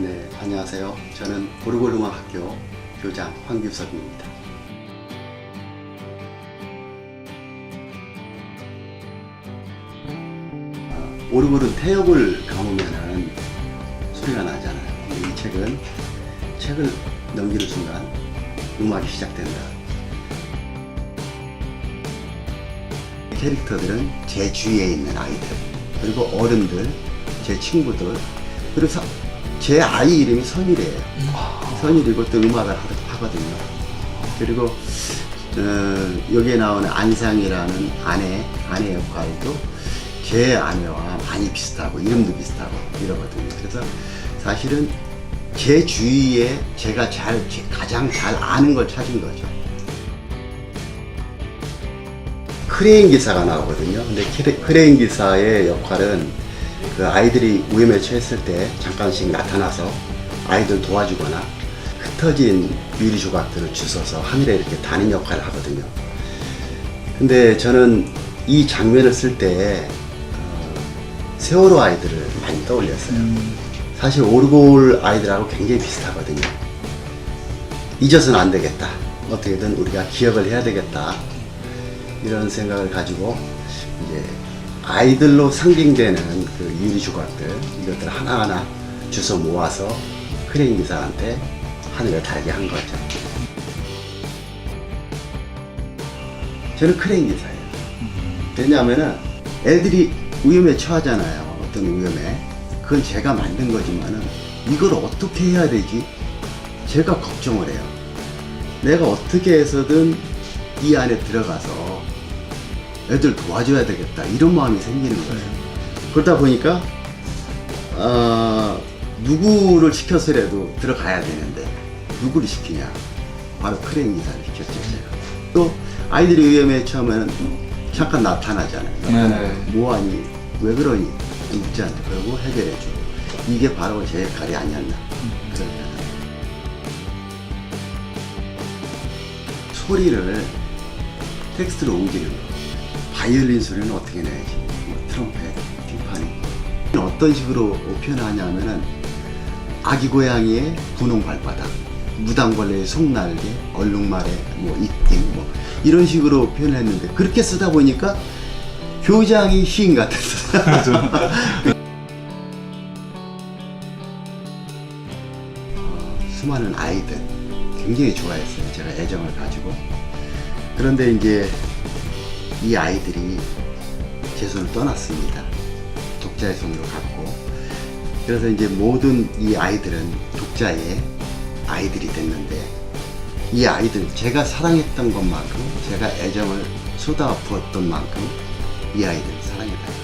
네, 안녕하세요. 저는 보르골음악학교 교장 황규섭입니다. 어, 오르골은 태엽을 감으면은 소리가 나잖아요. 이 책은 책을 넘기는 순간 음악이 시작된다. 캐릭터들은 제 주위에 있는 아이들, 그리고 어른들, 제 친구들, 그리고 사- 제 아이 이름이 선일이에요. 선일이고 또 음악을 하- 하거든요. 그리고 어, 여기에 나오는 안상이라는 아내, 아내 역할도 제 아내와 많이 비슷하고 이름도 비슷하고 이러거든요. 그래서 사실은 제 주위에 제가 잘, 제- 가장 잘 아는 걸 찾은 거죠. 크레인 기사가 나오거든요. 근데 크레- 크레인 기사의 역할은 그 아이들이 위험에 처했을 때 잠깐씩 나타나서 아이들 도와주거나 흩어진 유리 조각들을 주워서 하늘에 이렇게 다는 역할을 하거든요. 근데 저는 이 장면을 쓸때 어, 세월호 아이들을 많이 떠올렸어요. 사실 오르골 아이들하고 굉장히 비슷하거든요. 잊어서는 안 되겠다. 어떻게든 우리가 기억을 해야 되겠다. 이런 생각을 가지고 이제 아이들로 상징되는 그 유리 조각들 이것들 하나하나 주워 모아서 크레인 기사한테 하늘에 달게 한 거죠. 저는 크레인 기사예요. 왜냐하면은 애들이 위험에 처하잖아요. 어떤 위험에. 그건 제가 만든 거지만은 이걸 어떻게 해야 되지? 제가 걱정을 해요. 내가 어떻게 해서든 이 안에 들어가서 애들 도와줘야 되겠다 이런 마음이 생기는 거예요. 그러다 보니까 어, 누구를 시켜서라도 들어가야 되는데 누구를 시키냐? 바로 크레인 기사를 시켰죠 제가. 또 아이들이 위험에 처하면 잠깐 나타나잖아요. 나타나고 네네. 뭐하니? 왜 그러니? 묻잖아요. 그러고 해결해주고 이게 바로 제 역할이 아니었나 생각. 소리를 텍스트로 옮기는 거. 바이올린 소리는 어떻게 내야지? 뭐 트럼펫, 뒷판이. 어떤 식으로 표현하냐면은 아기 고양이의 분홍 발바닥, 무당벌레의 속날개, 얼룩말의 뭐 입김 뭐 이런 식으로 표현했는데 그렇게 쓰다 보니까 교장이 시인 같았어요. 어, 수많은 아이들 굉장히 좋아했어요. 제가 애정을 가지고. 그런데 이제 이 아이들이 제 손을 떠났습니다. 독자의 손으로 갔고. 그래서 이제 모든 이 아이들은 독자의 아이들이 됐는데 이 아이들 제가 사랑했던 것만큼 제가 애정을 쏟아 부었던 만큼 이 아이들 사랑해 달라.